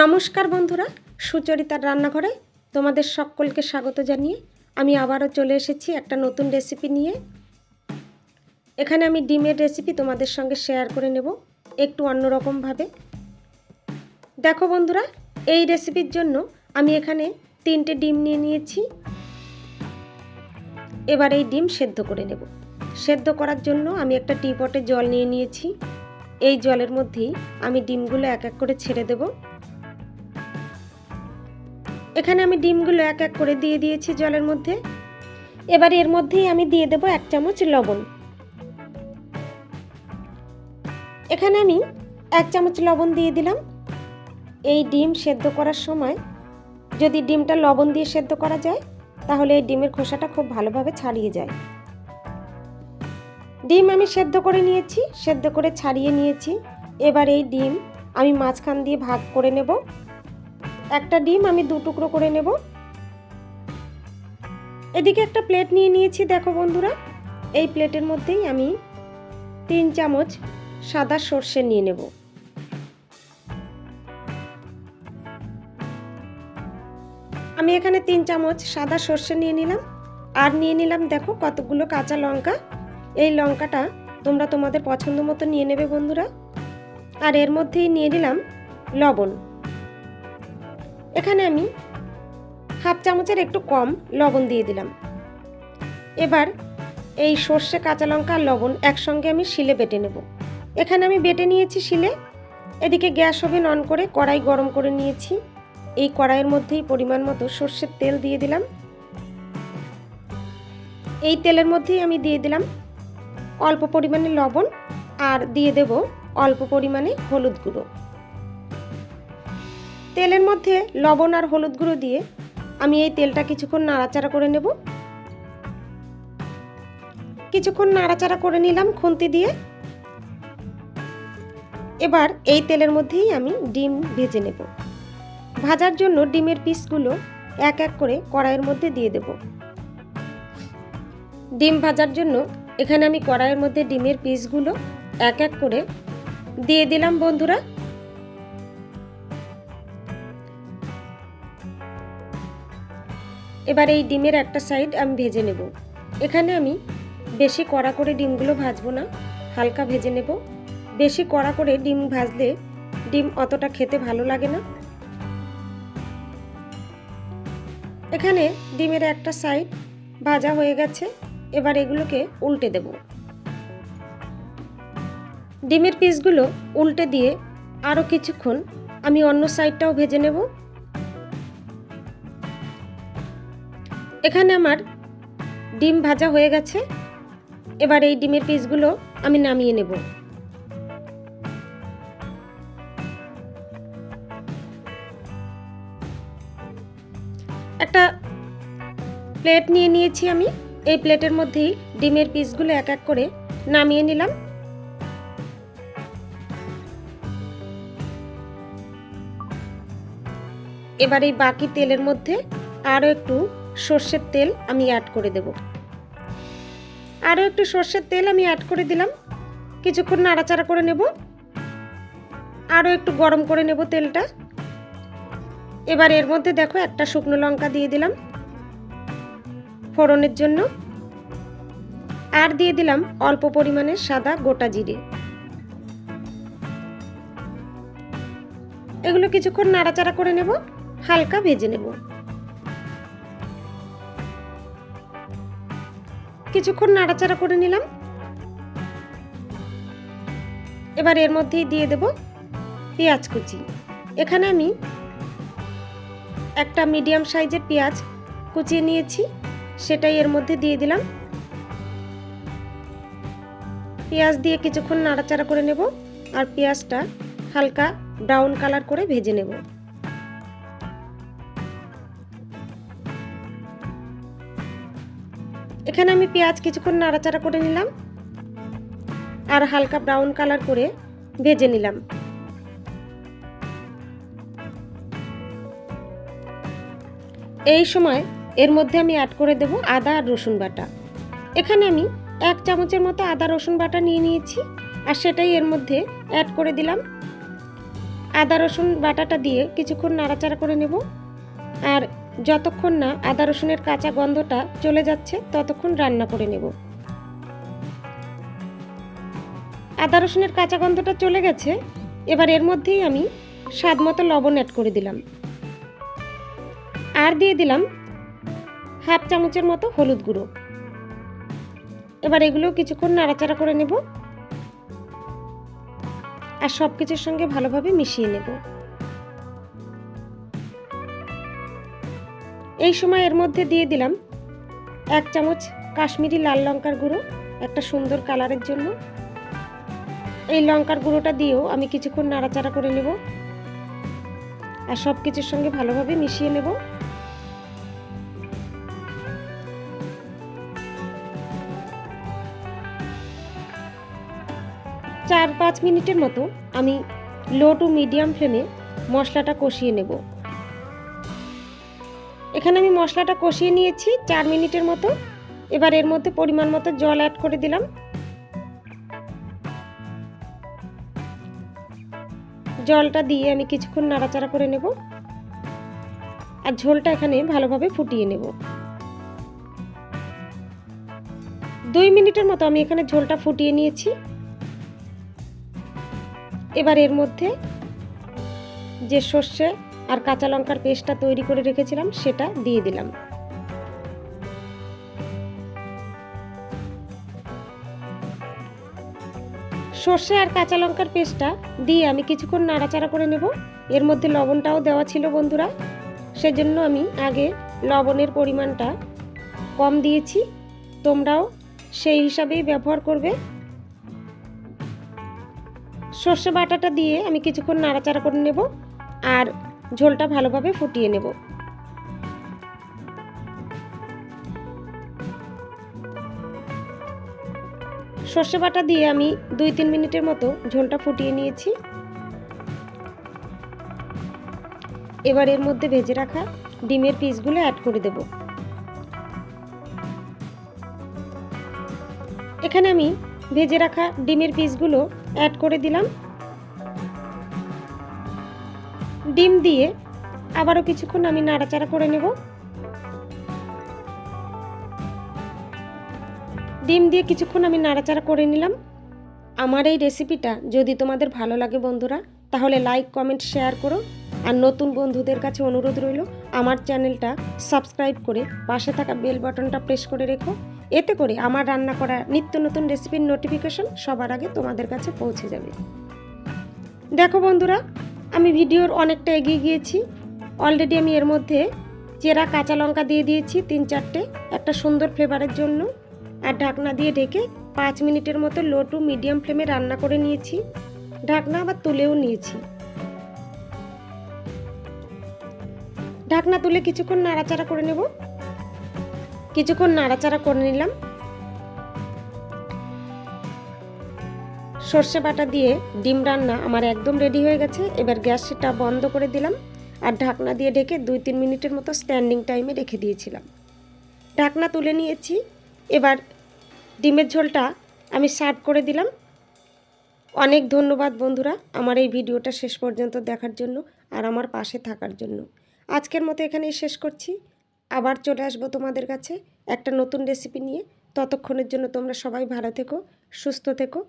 নমস্কার বন্ধুরা, সুচরিতার রান্নাঘরে তোমাদের সকলকে স্বাগত জানিয়ে আমি আবারও চলে এসেছি একটা নতুন রেসিপি নিয়ে। এখানে আমি ডিমের রেসিপি তোমাদের সঙ্গে শেয়ার করে নেব একটু অন্যরকমভাবে। দেখো বন্ধুরা, এই রেসিপির জন্য আমি এখানে তিনটে ডিম নিয়ে নিয়েছি। এবার এই ডিম সেদ্ধ করে নেব। সেদ্ধ করার জন্য আমি একটা টিপটে জল নিয়ে নিয়েছি। এই জলের মধ্যেই আমি ডিমগুলো এক এক করে ছেড়ে দেব। এখানে আমি ডিমগুলো এক এক করে দিয়ে দিয়েছি জলের মধ্যে। এবার এর মধ্যেই আমি দিয়ে দেব এক চামচ লবণ। এখানে আমি এক চামচ লবণ দিয়ে দিলাম। এই ডিম সেদ্ধ করার সময় যদি ডিমটা লবণ দিয়ে সেদ্ধ করা যায়, তাহলে এই ডিমের খোসাটা খুব ভালোভাবে ছাড়িয়ে যায়। ডিম আমি সেদ্ধ করে নিয়েছি, সেদ্ধ করে ছাড়িয়ে নিয়েছি। এবার এই ডিম আমি মাঝখান দিয়ে ভাগ করে নেব। একটা ডিম আমি দু টুকরো করে নেব। এদিকে একটা প্লেট নিয়ে নিয়েছি, দেখো বন্ধুরা। এই প্লেটের মধ্যেই আমি তিন চামচ সাদা সর্ষে নিয়ে নেব। আমি এখানে তিন চামচ সাদা সর্ষে নিয়ে নিলাম। আর নিয়ে নিলাম, দেখো কতগুলো কাঁচা লঙ্কা। এই লঙ্কাটা তোমরা তোমাদের পছন্দ মতো নিয়ে নেবে বন্ধুরা। আর এর মধ্যেই নিয়ে নিলাম লবণ। এখানে আমি হাফ চামচের একটু কম লবণ দিয়ে দিলাম। এবার এই সর্ষে, কাঁচা লঙ্কা আর লবণ একসঙ্গে আমি শিলে বেটে নেব। এখানে আমি বেটে নিয়েছি শিলে। এদিকে গ্যাস ওভেন অন করে কড়াই গরম করে নিয়েছি। এই কড়াইয়ের মধ্যেই পরিমাণ মতো সর্ষের তেল দিয়ে দিলাম। এই তেলের মধ্যেই আমি দিয়ে দিলাম অল্প পরিমাণে লবণ আর দিয়ে দেব অল্প পরিমাণে হলুদ গুঁড়ো। তেলের মধ্যে লবণ আর হলুদ গুঁড়ো দিয়ে আমি এই তেলটা কিছুক্ষণ নাড়াচাড়া করে নেব। কিছুক্ষণ নাড়াচাড়া করে নিলাম খুন্তি দিয়ে। এবার এই তেলের মধ্যেই আমি ডিম ভেজে নেব। ভাজার জন্য ডিমের পিসগুলো এক এক করে কড়াইয়ের মধ্যে দিয়ে দেব। ডিম ভাজার জন্য এখানে আমি কড়াইয়ের মধ্যে ডিমের পিসগুলো এক এক করে দিয়ে দিলাম বন্ধুরা। এবার এই ডিমের একটা সাইড আমি ভেজে নেব। এখানে আমি বেশি কড়া করে ডিমগুলো ভাজবো না, হালকা ভেজে নেব। বেশি কড়া করে ডিম ভাজলে ডিম অতটা খেতে ভালো লাগে না। এখানে ডিমের একটা সাইড ভাজা হয়ে গেছে, এবার এগুলোকে উল্টে দেব। ডিমের পিসগুলো উল্টে দিয়ে আরও কিছুক্ষণ আমি অন্য সাইডটাও ভেজে নেব। এখানে আমার ডিম ভাজা হয়ে গেছে। এবার এই ডিমের পিসগুলো আমি নামিয়ে নেব। একটা প্লেট নিয়ে নিয়েছি আমি। এই প্লেটের মধ্যেই ডিমের পিসগুলো এক এক করে নামিয়ে নিলাম। এবার এই বাকি তেলের মধ্যে আরও একটু সর্ষের তেল আমি অ্যাড করে দেব। আরও একটু সর্ষের তেল আমি অ্যাড করে দিলাম। কিছুক্ষণ নাড়াচাড়া করে নেব। আরও একটু গরম করে নেব তেলটা। এবার এর মধ্যে দেখো একটা শুকনো লঙ্কা দিয়ে দিলাম। ফোড়নের জন্য। আর দিয়ে দিলাম অল্প পরিমাণে সাদা গোটা জিরে। এগুলো কিছুক্ষণ নাড়াচাড়া করে নেব। হালকা ভেজে নেব। কিছুক্ষণ নাড়াচাড়া করে নিলাম। এবার এর মধ্যেই দিয়ে দেব পেঁয়াজ কুচি। এখানে আমি একটা মিডিয়াম সাইজের পেঁয়াজ কুচিয়ে নিয়েছি, সেটাই এর মধ্যে দিয়ে দিলাম। পেঁয়াজ দিয়ে কিছুক্ষণ নাড়াচাড়া করে নেব আর পেঁয়াজটা হালকা ব্রাউন কালার করে ভেজে নেব। এখানে আমি পেঁয়াজ কিছুক্ষণ নাড়াচাড়া করে নিলাম আর হালকা ব্রাউন কালার করে ভেজে নিলাম। এই সময় এর মধ্যে আমি অ্যাড করে দেব আদা আর রসুন বাটা। এখানে আমি এক চামচের মতো আদা রসুন বাটা নিয়ে নিয়েছি আর সেটাই এর মধ্যে অ্যাড করে দিলাম। আদা রসুন বাটাটা দিয়ে কিছুক্ষণ নাড়াচাড়া করে নেব। আর যতক্ষণ না আদা রসুনের কাঁচা গন্ধটা চলে যাচ্ছে, ততক্ষণ রান্না করে নেব। আদা রসুনের কাঁচা গন্ধটা চলে গেছে, এবার এর মধ্যেই আমি স্বাদ মতো লবণ অ্যাড করে দিলাম। আর দিয়ে দিলাম হাফ চামচের মতো হলুদ গুঁড়ো। এবার এগুলো কিছুক্ষণ নাড়াচাড়া করে নেব। আর সব কিছুর সঙ্গে ভালোভাবে মিশিয়ে নেব। এই সময় এর মধ্যে দিয়ে দিলাম এক চামচ কাশ্মীরি লাল লঙ্কার গুঁড়ো, একটা সুন্দর কালারের জন্য। এই লঙ্কার গুঁড়োটা দিয়েও আমি কিছুক্ষণ নাড়াচাড়া করে নেব আর সব কিছুর সঙ্গে ভালোভাবে মিশিয়ে নেব। চার পাঁচ মিনিটের মতো আমি লো টু মিডিয়াম ফ্লেমে মশলাটা কষিয়ে নেব। এখানে আমি মশলাটা কষিয়ে নিয়েছি চার মিনিটের মতো। এবার এর মধ্যে পরিমাণ মতো জল অ্যাড করে দিলাম। জলটা দিয়ে আমি কিছুক্ষণ নাড়াচাড়া করে নেব। আর ঝোলটা এখানে ভালোভাবে ফুটিয়ে নেব। দুই মিনিটের মতো আমি এখানে ঝোলটা ফুটিয়ে নিয়েছি। এবার এর মধ্যে যে সর্ষে আর কাঁচা লঙ্কার পেস্টটা তৈরি করে রেখেছিলাম, সেটা দিয়ে দিলাম। সর্ষে আর কাঁচা লঙ্কার পেস্টটা দিয়ে আমি কিছুক্ষণ নাড়াচাড়া করে নেব। এর মধ্যে লবণটাও দেওয়া ছিল বন্ধুরা। সেজন্য আমি আগে লবণের পরিমাণটা কম দিয়েছি। তোমরাও সেই হিসাবেই ব্যবহার করবে। সর্ষে বাটাটা দিয়ে আমি কিছুক্ষণ নাড়াচাড়া করে নেব। আর ঝোলটা ভালোভাবে ফুটিয়ে নেব। সর্ষে বাটা দিয়ে আমি দুই তিন মিনিটের মতো ঝোলটা ফুটিয়ে নিয়েছি। এবার এর মধ্যে ভেজে রাখা ডিমের পিসগুলো অ্যাড করে দেব। এখানে আমি ভেজে রাখা ডিমের পিসগুলো অ্যাড করে দিলাম। ডিম দিয়ে আবারও কিছুক্ষণ আমি নাড়াচাড়া করে নেব। ডিম দিয়ে কিছুক্ষণ আমি নাড়াচাড়া করে নিলাম। আমার এই রেসিপিটা যদি তোমাদের ভালো লাগে বন্ধুরা, তাহলে লাইক, কমেন্ট, শেয়ার করো। আর নতুন বন্ধুদের কাছে অনুরোধ রইল, আমার চ্যানেলটা সাবস্ক্রাইব করে পাশে থাকা বেল বাটনটা প্রেস করে রেখো। এতে করে আমার রান্না করা নিত্য নতুন রেসিপির নোটিফিকেশন সবার আগে তোমাদের কাছে পৌঁছে যাবে। দেখো বন্ধুরা আমি ভিডিওর অনেকটা এগিয়ে গিয়েছি। অলরেডি আমি এর মধ্যে চেরা কাঁচা লঙ্কা দিয়ে দিয়েছি তিন চারটে, একটা সুন্দর ফ্লেভারের জন্য। আর ঢাকনা দিয়ে ঢেকে পাঁচ মিনিটের মতো লো টু মিডিয়াম ফ্লেমে রান্না করে নিয়েছি। ঢাকনা আবার তুলেও নিয়েছি। ঢাকনা তুলে কিছুক্ষণ নাড়াচাড়া করে নেব। কিছুক্ষণ নাড়াচাড়া করে নিলাম। সর্ষে বাটা দিয়ে ডিম রান্না আমার একদম রেডি হয়ে গেছে। এবার গ্যাসটা বন্ধ করে দিলাম আর ঢাকনা দিয়ে ঢেকে দুই তিন মিনিটের মতো স্ট্যান্ডিং টাইমে রেখে দিয়েছিলাম। ঢাকনা তুলে নিয়েছি। এবার ডিমের ঝোলটা আমি সার্ভ করে দিলাম। অনেক ধন্যবাদ বন্ধুরা আমার এই ভিডিওটা শেষ পর্যন্ত দেখার জন্য আর আমার পাশে থাকার জন্য। আজকের মতো এখানেই শেষ করছি। আবার চলে আসব তোমাদের কাছে একটা নতুন রেসিপি নিয়ে। ততক্ষণের জন্য তোমরা সবাই ভালো থেকো, সুস্থ থেকো।